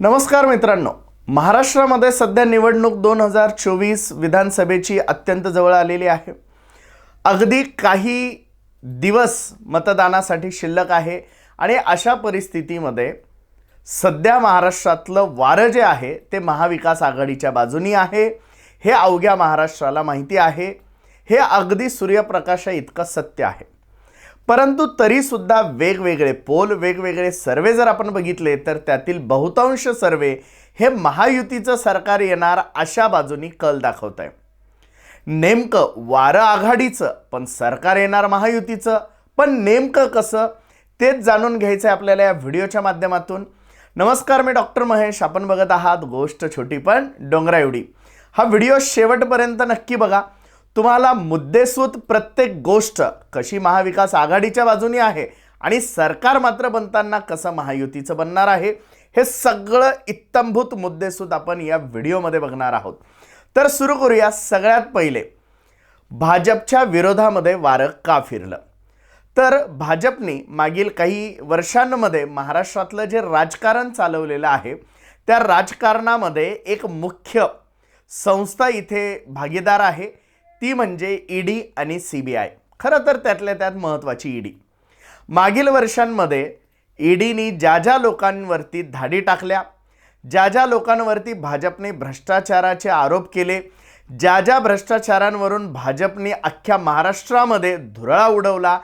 नमस्कार मित्रांनो. महाराष्ट्रामध्ये सध्या निवडणूक दोन हजार चोवीस विधानसभेची अत्यंत जवळ आलेली आहे. अगदी काही दिवस मतदानासाठी शिल्लक आहे आणि अशा परिस्थितीमध्ये सध्या महाराष्ट्रातलं वारं जे आहे ते महाविकास आघाडीच्या बाजूनी आहे. हे अवघ्या महाराष्ट्राला माहिती आहे. हे अगदी सूर्यप्रकाशा इतकं सत्य आहे. परंतु तरीसुद्धा वेगवेगळे पोल वेगवेगळे सर्वे जर आपण बघितले तर त्यातील बहुतांश सर्वे हे महायुतीचं सरकार येणार अशा बाजूनी कल दाखवत आहे नेमकं वारं आघाडीचं पण सरकार येणार महायुतीचं पण नेमकं कसं तेच जाणून घ्यायचं आहे आपल्याला या व्हिडिओच्या माध्यमातून. नमस्कार मी डॉक्टर महेश. आपण बघत आहात गोष्ट छोटी पण डोंगरा एवढी हा व्हिडिओ शेवटपर्यंत नक्की बघा. तुम्हाला मुद्देसूद प्रत्येक गोष्ट कशी महाविकास आघाडीच्या बाजूनी आहे आणि सरकार मात्र बनताना कसं महायुतीचं बनणार आहे हे सगळं इत्तंभूत मुद्देसूद आपण या व्हिडिओमध्ये बघणार आहोत. तर सुरू करूया सगळ्यात पहिले. भाजपच्या विरोधामध्ये वारं का फिरलं? तर भाजपने मागील काही वर्षांमध्ये महाराष्ट्रातलं जे राजकारण चालवलेलं आहे त्या राजकारणामध्ये एक मुख्य संस्था इथे भागीदार आहे. ती म्हणजे ईडी आणि सी बी आय. खरं तर त्यातल्या त्यात महत्त्वाची ईडी. मागील वर्षांमध्ये ईडीनी ज्या ज्या लोकांवरती धाडी टाकल्या ज्या ज्या लोकांवरती भाजपने भ्रष्टाचाराचे आरोप केले ज्या ज्या भ्रष्टाचारांवरून भाजपने अख्ख्या महाराष्ट्रामध्ये धुरळा उडवला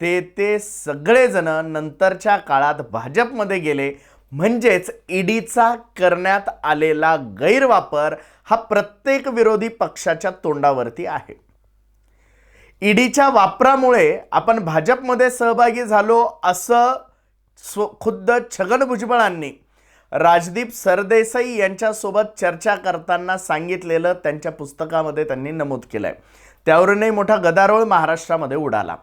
ते ते सगळेजण नंतरच्या काळात भाजपमध्ये गेले. म्हणजेच ईडीचा करण्यात आलेला गैरवापर हा प्रत्येक विरोधी पक्षाच्या तोंडावरती आहे. ईडीच्या वापरामुळे आपण भाजपमध्ये सहभागी झालो असं स्व खुद्द छगन भुजबळांनी राजदीप सरदेसाई यांच्यासोबत चर्चा करताना सांगितलेलं त्यांच्या पुस्तकामध्ये त्यांनी नमूद केलं आहे त्यावरूनही मोठा गदारोळ महाराष्ट्रामध्ये उडाला.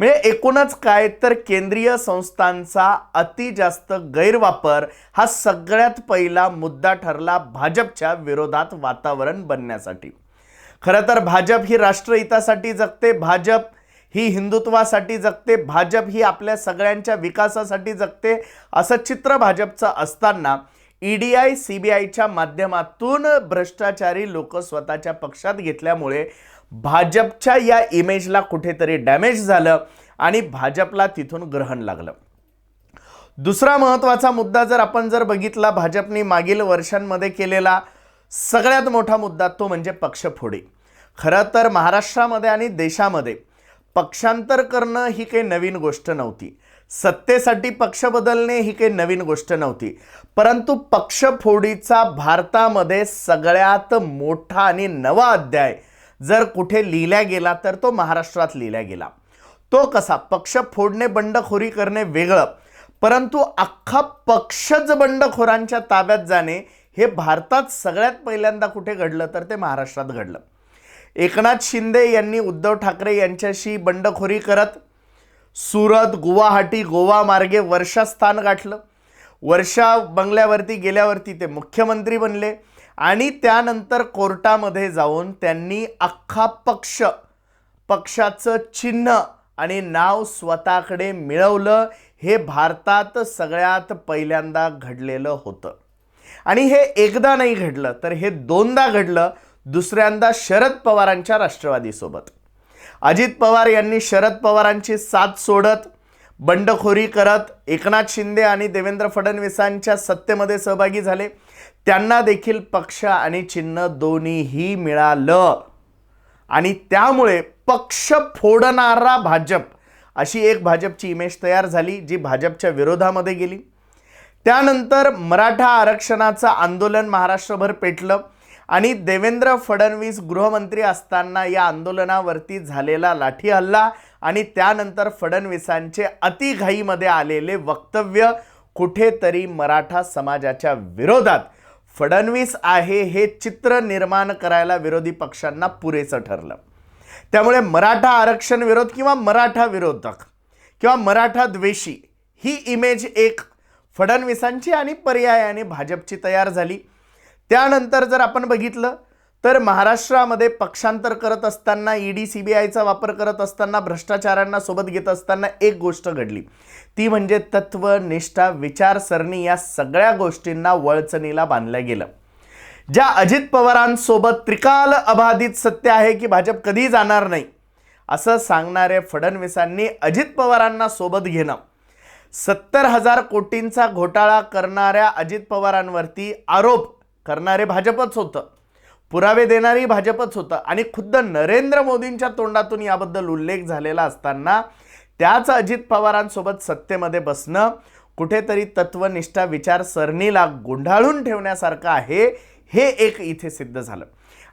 म्हणजे एकूणच काय तर केंद्रीय संस्थांचा अति जास्त गैरवापर हा सगळ्यात पहिला मुद्दा ठरला भाजपच्या विरोधात वातावरण बनण्यासाठी. खरं तर भाजप ही राष्ट्रहितासाठी जगते भाजप ही हिंदुत्वासाठी जगते भाजप ही आपल्या सगळ्यांच्या विकासासाठी जगते असं चित्र भाजपचं असताना E D I C B आयच्या माध्यमातून भ्रष्टाचारी लोक स्वतःच्या पक्षात घेतल्यामुळे भाजपच्या या इमेजला कुठेतरी डॅमेज झालं आणि भाजपला तिथून ग्रहण लागलं. दुसरा महत्त्वाचा मुद्दा जर आपण जर बघितला भाजपने मागील वर्षांमध्ये केलेला सगळ्यात मोठा मुद्दा तो म्हणजे पक्षफोडी. खरं तर महाराष्ट्रामध्ये आणि देशामध्ये पक्षांतर करणं ही काही नवीन गोष्ट नव्हती. सत्तेसाठी पक्ष बदलणे ही काही नवीन गोष्ट नव्हती. परंतु पक्षफोडीचा भारतामध्ये सगळ्यात मोठा आणि नवा अध्याय जर कुठे लिहिला गेला तर तो महाराष्ट्रात लिहिला गेला. तो कसा? पक्ष फोडणे बंडखोरी करणे वेगळं. परंतु अख्खा पक्षच बंडखोरांच्या ताब्यात जाणे हे भारतात सगळ्यात पहिल्यांदा कुठे घडलं तर ते महाराष्ट्रात घडलं. एकनाथ शिंदे यांनी उद्धव ठाकरे यांच्याशी बंडखोरी करत सुरत गुवाहाटी गोवा मार्गे वर्षा स्थान गाठलं. वर्षा बंगल्यावरती गेल्यावरती ते मुख्यमंत्री बनले. आणि त्यानंतर कोर्टामध्ये जाऊन त्यांनी अख्खा पक्ष पक्षाचं चिन्ह आणि नाव स्वतःकडे मिळवलं. हे भारतात सगळ्यात पहिल्यांदा घडलेलं होतं. आणि हे एकदा नाही घडलं तर हे दोनदा घडलं. दुसऱ्यांदा शरद पवारांच्या राष्ट्रवादीसोबत. अजित पवार यांनी शरद पवारांची साथ सोडत बंडखोरी करत एकनाथ शिंदे आणि देवेंद्र फडणवीसांच्या सत्तेमध्ये सहभागी झाले. त्यांना देखील पक्ष आणि चिन्ह दोन्हीही मिळालं. आणि त्यामुळे पक्ष फोडणारा भाजप अशी एक भाजपची इमेज तयार झाली जी भाजपच्या विरोधामध्ये गेली. त्यानंतर मराठा आरक्षणाचं आंदोलन महाराष्ट्रभर पेटलं आणि देवेंद्र फडणवीस गृहमंत्री असताना या आंदोलनावरती झालेला लाठी हल्ला आणि त्यानंतर फडणवीसांचे अतिघाईमध्ये आलेले वक्तव्य कुठेतरी मराठा समाजाच्या विरोधात. फडणवीस आहे हे चित्र निर्माण करायला विरोधी पक्षांना पुरेसं ठरलं. त्यामुळे मराठा आरक्षण विरोध किंवा मराठा विरोधक किंवा मराठा द्वेषी ही इमेज एक फडणवीसांची आणि पर्यायाने भाजपची तयार झाली. त्यानंतर जर आपण बघितलं तर महाराष्ट्रामध्ये पक्षांतर करत असताना ईडी आयचा वापर करत असताना भ्रष्टाचारांना सोबत घेत असताना एक गोष्ट घडली. ती म्हणजे तत्व निष्ठा विचारसरणी या सगळ्या गोष्टींना वळचणीला बांधलं गेलं. ज्या अजित पवारांसोबत त्रिकाल अबाधित सत्य आहे की भाजप कधी जाणार नाही असं सांगणारे फडणवीसांनी अजित पवारांना सोबत घेणं. सत्तर हजार कोटींचा घोटाळा करणाऱ्या अजित पवारांवरती आरोप करणारे भाजपच होतं. पुरावे देणारी भाजपच होतं. आणि खुद्द नरेंद्र मोदींच्या तोंडातून याबद्दल उल्लेख झालेला असताना त्याच अजित पवारांसोबत सत्तेमध्ये बसणं कुठेतरी तत्वनिष्ठा विचारसरणीला गुंडाळून ठेवण्यासारखं आहे हे एक इथे सिद्ध झालं.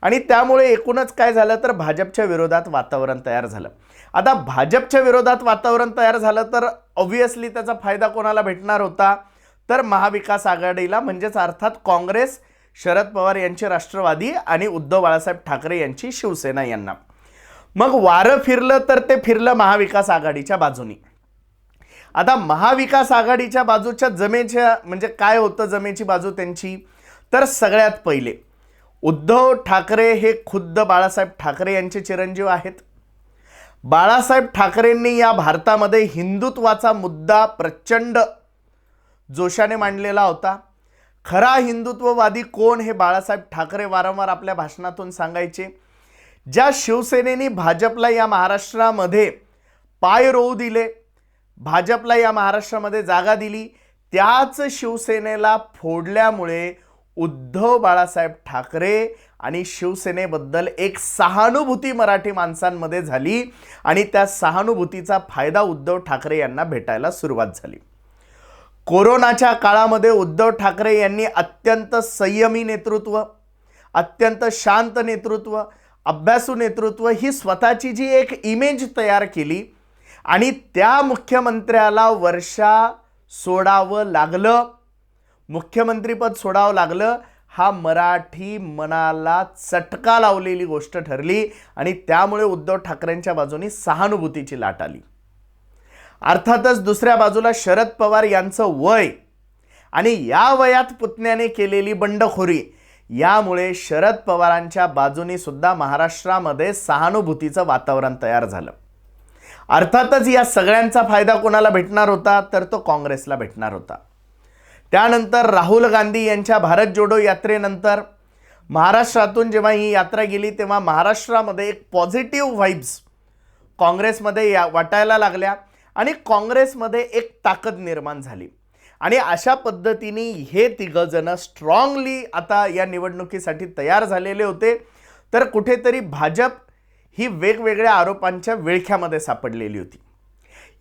आणि त्यामुळे एकूणच काय झालं तर भाजपच्या विरोधात वातावरण तयार झालं. आता भाजपच्या विरोधात वातावरण तयार झालं तर ऑब्व्हियसली त्याचा फायदा कोणाला भेटणार होता? तर महाविकास आघाडीला म्हणजेच अर्थात काँग्रेस शरद पवार यांचे राष्ट्रवादी आणि उद्धव बाळासाहेब ठाकरे यांची शिवसेना यांना. मग वारं फिरलं तर ते फिरलं महाविकास आघाडीच्या बाजूनी. आता महाविकास आघाडीच्या बाजूच्या जमेच्या म्हणजे काय होतं जमेची बाजू त्यांची? तर सगळ्यात पहिले उद्धव ठाकरे हे खुद्द बाळासाहेब ठाकरे यांचे चिरंजीव आहेत. बाळासाहेब ठाकरेंनी या भारतामध्ये हिंदुत्वाचा मुद्दा प्रचंड जोशाने मांडलेला होता. खरा हिंदुत्ववादी कोण हे बाळासाहेब ठाकरे वारंवार आपल्या भाषणातून सांगायचे? ज्या शिवसेनेने भाजपला या महाराष्ट्रामध्ये पाय रोवू दिले भाजपला या महाराष्ट्रामध्ये जागा दिली त्याच शिवसेनेला फोडल्यामुळे उद्धव बाळासाहेब ठाकरे आणि शिवसेनेबद्दल एक सहानुभूती मराठी माणसांमध्ये झाली आणि त्या सहानुभूतीचा फायदा उद्धव ठाकरे यांना भेटायला सुरुवात झाली. कोरोनाच्या काळामध्ये उद्धव ठाकरे यांनी अत्यंत संयमी नेतृत्व अत्यंत शांत नेतृत्व अभ्यासू नेतृत्व ही स्वतःची जी एक इमेज तयार केली आणि त्या मुख्यमंत्र्याला वर्षा सोडावं लागलं. मुख्यमंत्रीपद सोडावं लागलं. हा मराठी मनाला चटका लावलेली गोष्ट ठरली आणि त्यामुळे उद्धव ठाकरेंच्या बाजूनी सहानुभूतीची लाट आली. अर्थातच दुसऱ्या बाजूला शरद पवार यांचं वय. आणि या वयात पुतण्याने केलेली बंडखोरी. यामुळे शरद पवारांच्या बाजूनी सुद्धा महाराष्ट्रामध्ये सहानुभूतीचं वातावरण तयार झालं. अर्थातच या सगळ्यांचा फायदा कोणाला भेटणार होता? तर तो काँग्रेसला भेटणार होता. त्यानंतर राहुल गांधी यांच्या भारत जोडो यात्रेनंतर महाराष्ट्रातून जेव्हा ही यात्रा गेली तेव्हा महाराष्ट्रामध्ये एक पॉझिटिव्ह व्हाईब्स काँग्रेसमध्ये या वाटायला लागल्या. आणि काँग्रेसमध्ये एक ताकद निर्माण झाली. आणि अशा पद्धतीने हे तिघंजणं स्ट्रॉंगली आता या निवडणुकीसाठी तयार झालेले होते. तर कुठेतरी भाजप ही वेगवेगळ्या आरोपांच्या विळख्यामध्ये सापडलेली होती.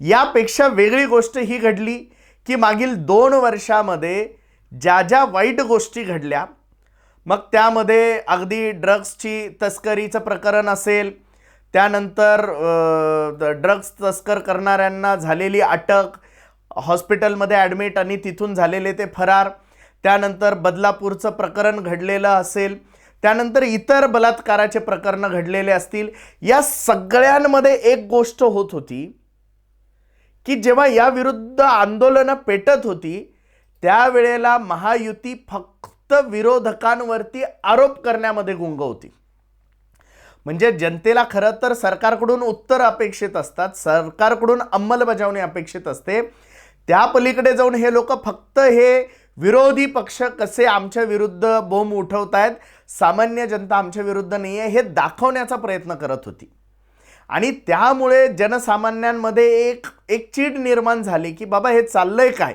यापेक्षा वेगळी गोष्ट ही घडली की मागील दोन वर्षामध्ये ज्या ज्या वाईट गोष्टी घडल्या मग त्यामध्ये अगदी ड्रग्सची तस्करीचं प्रकरण असेल त्यानंतर ड्रग्स तस्कर करणाऱ्यांना झालेली अटक हॉस्पिटलमध्ये ॲडमिट आणि तिथून झालेले ते फरार. त्यानंतर बदलापूरचं प्रकरण घडलेलं असेल. त्यानंतर इतर बलात्काराचे प्रकरणं घडलेले असतील. या सगळ्यांमध्ये एक गोष्ट होत होती की जेव्हा या विरुद्ध आंदोलनं पेटत होती त्यावेळेला महायुती फक्त विरोधकांवरती आरोप करण्यामध्ये गुंग होती. म्हणजे जनतेला खरं तर सरकारकडून उत्तर अपेक्षित असतात सरकारकडून अंमलबजावणी अपेक्षित असते. त्या पलीकडे जाऊन हे लोक फक्त हे विरोधी पक्ष कसे आमच्या विरुद्ध बोंब उठवत आहेत सामान्य जनता आमच्या विरुद्ध नाही आहे हे दाखवण्याचा प्रयत्न करत होती. आणि त्यामुळे जनसामान्यांमध्ये एक एक चीड निर्माण झाली की बाबा हे चाललंय काय?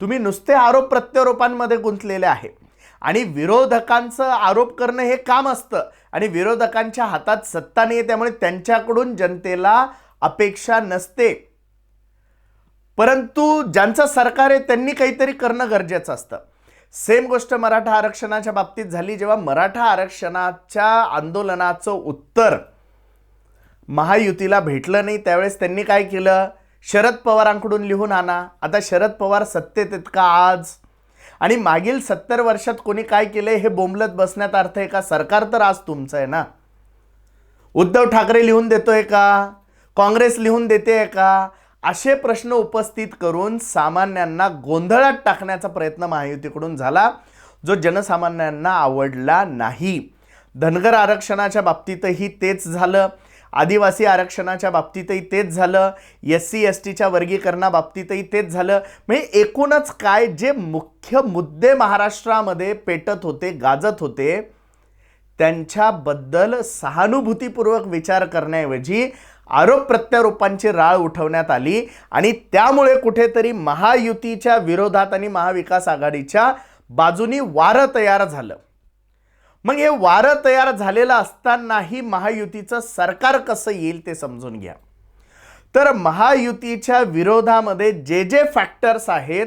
तुम्ही नुसते आरोप प्रत्यारोपांमध्ये गुंतलेले आहे. आणि विरोधकांचं आरोप करणं हे काम असतं. आणि विरोधकांच्या हातात सत्ता नाही त्यामुळे त्यांच्याकडून जनतेला अपेक्षा नसते. परंतु ज्यांचं सरकार आहे त्यांनी काहीतरी करणं गरजेचं असतं. सेम गोष्ट मराठा आरक्षणाच्या बाबतीत झाली. जेव्हा मराठा आरक्षणाच्या आंदोलनाचं उत्तर महायुतीला भेटलं नाही त्यावेळेस त्यांनी काय केलं? शरद पवारांकडून लिहून आणा. आता शरद पवार सत्तेत आहेत का आज? आणि मागील सत्तर वर्षात कोणी काय केलंय हे बोंबलत बसण्यात अर्थ आहे का? सरकार तर आज तुमचं आहे ना? उद्धव ठाकरे लिहून देतोय का? काँग्रेस लिहून देते का? असे प्रश्न उपस्थित करून सामान्यांना गोंधळात टाकण्याचा प्रयत्न महायुतीकडून झाला जो जनसामान्यांना आवडला नाही. धनगर आरक्षणाच्या बाबतीतही तेच झालं. आदिवासी आरक्षणाच्या बाबतीतही तेच झालं एस सी एस टीच्या वर्गीकरणाबाबतीतही तेच झालं. म्हणजे एकूणच काय जे मुख्य मुद्दे महाराष्ट्रामध्ये पेटत होते गाजत होते त्यांच्याबद्दल सहानुभूतीपूर्वक विचार करण्याऐवजी आरोप प्रत्यारोपांची राळ उठवण्यात आली आणि त्यामुळे कुठेतरी महायुतीच्या विरोधात आणि महाविकास आघाडीच्या बाजूनी वारं तयार झालं. मग हे वारं तयार झालेलं असतानाही महायुतीचं सरकार कसं येईल ते समजून घ्या. तर महायुतीच्या विरोधामध्ये जे जे फॅक्टर्स आहेत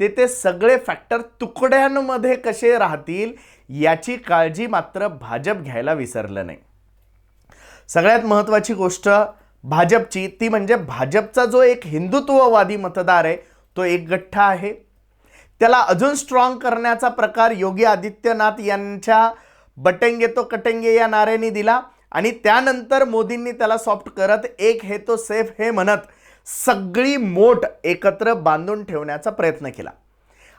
ते ते सगळे फॅक्टर तुकड्यांमध्ये कसे राहतील याची काळजी मात्र भाजप घ्यायला विसरलं नाही. सगळ्यात महत्त्वाची गोष्ट भाजपची ती म्हणजे भाजपचा जो एक हिंदुत्ववादी मतदार आहे तो एक गठ्ठा आहे. त्याला अजून स्ट्रॉंग करण्याचा प्रकार योगी आदित्यनाथ यांच्या बटेंगे तो कटेंगे या नाऱ्याने दिला. आणि त्यानंतर मोदींनी त्याला सॉफ्ट करत एक हे तो सेफ हे म्हणत सगळी मोठ एकत्र बांधून ठेवण्याचा प्रयत्न केला.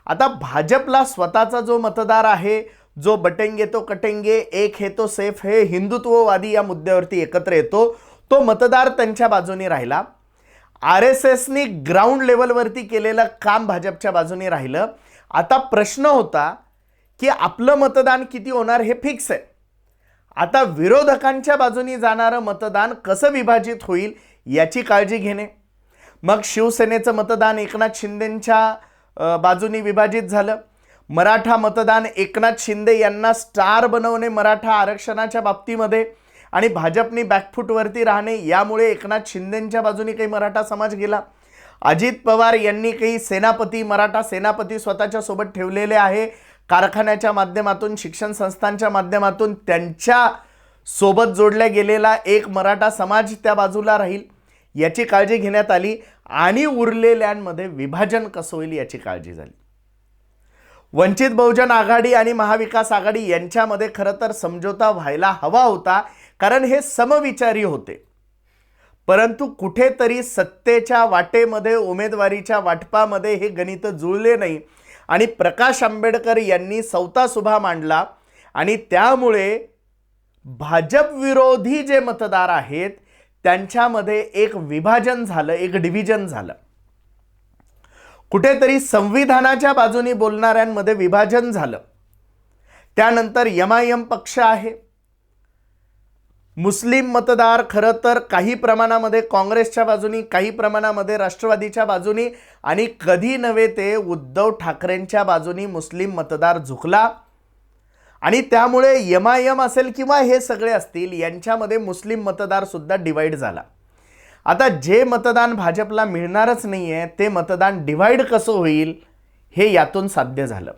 आता भाजपला स्वतःचा जो मतदार आहे जो बटेंगे तो कटेंगे एक हे तो सेफ हे हिंदुत्ववादी या मुद्द्यावरती एकत्र येतो तो मतदार त्यांच्या बाजूने राहिला. आर एस एसनी ग्राउंड लेवलवरती केलेलं काम भाजपच्या बाजूने राहिलं. आता प्रश्न होता की आपलं मतदान किती होणार हे फिक्स आहे. आता विरोधकांच्या बाजूनी जाणारं मतदान कसं विभाजित होईल याची काळजी घेणे. मग शिवसेनेचं मतदान एकनाथ शिंदेंच्या बाजूनी विभाजित झालं. मराठा मतदान एकनाथ शिंदे यांना स्टार बनवणे मराठा आरक्षणाच्या बाबतीमध्ये आणि भाजपनी बॅकफूटवरती राहणे यामुळे एकनाथ शिंदेंच्या बाजूने काही मराठा समाज गेला. अजित पवार यांनी काही सेनापती मराठा सेनापती स्वतःच्या सोबत ठेवलेले आहे. कारखान्याच्या माध्यमातून शिक्षण संस्थांच्या माध्यमातून त्यांच्यासोबत जोडल्या गेलेला एक मराठा समाज त्या बाजूला राहील याची काळजी घेण्यात आली आणि उरलेल्यांमध्ये विभाजन कसं होईल याची काळजी झाली. वंचित बहुजन आघाडी आणि महाविकास आघाडी यांच्यामध्ये खरं तर समझोता व्हायला हवा होता कारण हे समविचारी होते. परंतु कुठेतरी सत्तेच्या वाटेमध्ये उमेदवारीच्या वाटपामध्ये हे गणित जुळले नाही आणि प्रकाश आंबेडकर यांनी सौता सुभा मांडला. आणि त्यामुळे भाजप विरोधी जे मतदार आहेत त्यांच्यामध्ये एक विभाजन झालं एक डिव्हिजन झालं. कुठेतरी संविधानाच्या बाजूनी बोलणाऱ्यांमध्ये विभाजन झालं. त्यानंतर यमायम पक्ष आहे. मुस्लिम मतदार खरं तर काही प्रमाणामध्ये काँग्रेसच्या बाजूनी काही प्रमाणामध्ये राष्ट्रवादीच्या बाजूनी आणि कधी नव्हे ते उद्धव ठाकरेंच्या बाजूनी मुस्लिम मतदार झुकला. आणि त्यामुळे यमायम असेल किंवा हे सगळे असतील यांच्यामध्ये मुस्लिम मतदारसुद्धा डिवाईड झाला. आता जे मतदान भाजपला मिळणारच नाही आहे ते मतदान डिवाईड कसं होईल हे यातून साध्य झालं.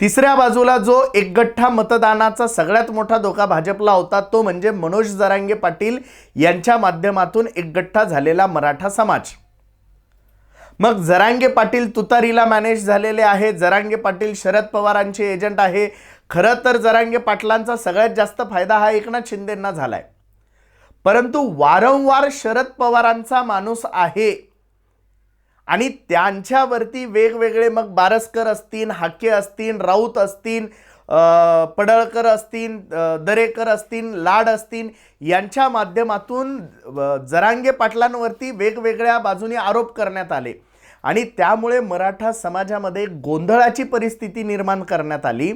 तिसऱ्या बाजूला जो एकगठ्ठा मतदानाचा सगळ्यात मोठा धोका भाजपला होता तो म्हणजे मनोज जरांगे पाटील यांच्या माध्यमातून एकगठ्ठा झालेला मराठा समाज. मग जरांगे पाटील तुतारीला मॅनेज झालेले आहे जरांगे पाटील शरद पवारांचे एजंट आहे. खरं तर जरांगे पाटलांचा सगळ्यात जास्त फायदा हा एकनाथ शिंदेंना झालाय. परंतु वारंवार शरद पवारांचा माणूस आहे आणि त्यांच्यावरती वेगवेगळे मग बारसकर असतील हाके असतील राऊत असतील पडळकर असतील दरेकर असतील लाड असतील यांच्या माध्यमातून जरांगे पाटलांवरती वेगवेगळ्या बाजूने आरोप करण्यात आले. आणि त्यामुळे मराठा समाजामध्ये गोंधळाची परिस्थिती निर्माण करण्यात आली.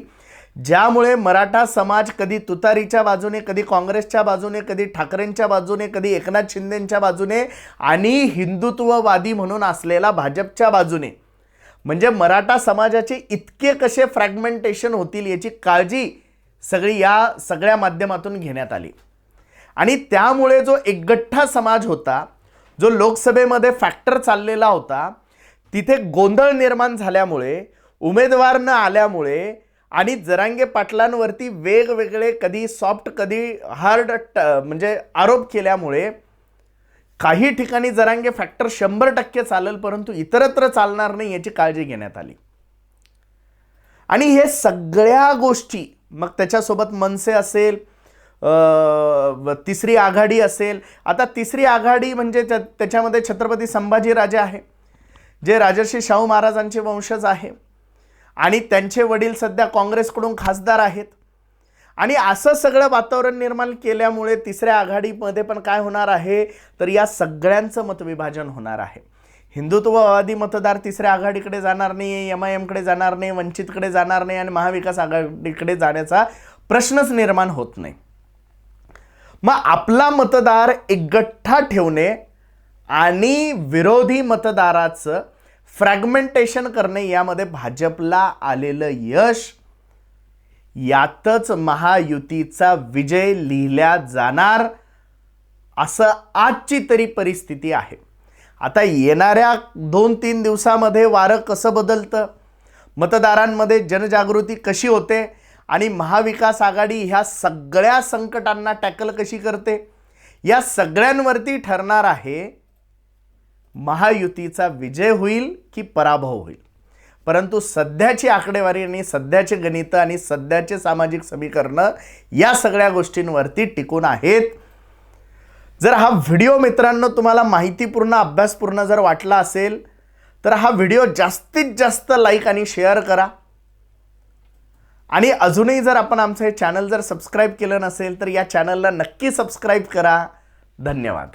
ज्यामुळे मराठा समाज कधी तुतारीच्या बाजूने कधी काँग्रेसच्या बाजूने कधी ठाकरेंच्या बाजूने कधी एकनाथ शिंदेंच्या बाजूने आणि हिंदुत्ववादी म्हणून असलेला भाजपच्या बाजूने. म्हणजे मराठा समाजाचे इतके कसे फ्रॅगमेंटेशन होतील याची काळजी सगळी या सगळ्या माध्यमातून घेण्यात आली. आणि त्यामुळे जो एकगठ्ठा समाज होता जो लोकसभेमध्ये फॅक्टर चाललेला होता तिथे गोंधळ निर्माण झाल्यामुळे उमेदवार न आल्यामुळे आणि जरांगे पाटलांवरती वेगवेगळे कधी सॉफ्ट कधी हार्ड ट म्हणजे आरोप केल्यामुळे काही ठिकाणी जरांगे फॅक्टर शंभर टक्के चालेल परंतु इतरत्र चालणार नाही याची काळजी घेण्यात आली. आणि हे सगळ्या गोष्टी मग त्याच्यासोबत मनसे असेल तिसरी आघाडी असेल आता तिसरी आघाडी म्हणजे त्या- त्याच्यामध्ये छत्रपती संभाजीराजे आहे जे राजर्षी शाहू महाराजांचे वंशज आहे. आणि त्यांचे वडील सध्या काँग्रेसकडून खासदार आहेत. आणि असं सगळं वातावरण निर्माण केल्यामुळे तिसऱ्या आघाडीमध्ये पण काय होणार आहे? तर या सगळ्यांचं मतविभाजन होणार आहे. हिंदुत्ववादी मतदार तिसऱ्या आघाडीकडे जाणार नाही एम आय एमकडे जाणार नाही वंचितकडे जाणार नाही आणि महाविकास आघाडीकडे जाण्याचा प्रश्नच निर्माण होत नाही. मग आपला मतदार एकगठ्ठा ठेवणे आणि विरोधी मतदाराचं फ्रॅगमेंटेशन करणे यामध्ये भाजपला आलेलं यश यातच महायुतीचा विजय लिहिल्या जाणार असं आजची तरी परिस्थिती आहे. आता येणाऱ्या दोन तीन दिवसामध्ये वारं कसं बदलतं? मतदारांमध्ये जनजागृती कशी होते? आणि महाविकास आघाडी ह्या सगळ्या संकटांना टॅकल कशी करते? या सगळ्यांवरती ठरणार आहे महायुतीचा विजय होईल की पराभव होईल? परंतु सध्याची आकडेवारी आणि सध्याचे गणित आणि सध्याचे सामाजिक समीकरणं या सगळ्या गोष्टींवरती टिकून आहेत. जर हा व्हिडिओ मित्रांनो तुम्हाला माहितीपूर्ण अभ्यासपूर्ण जर वाटला असेल तर हा व्हिडिओ जास्तीत जास्त लाईक आणि शेअर करा. आणि अजूनही जर आपण आमचं हे चॅनल जर सबस्क्राईब केलं नसेल तर या चॅनलला नक्की सबस्क्राईब करा. धन्यवाद.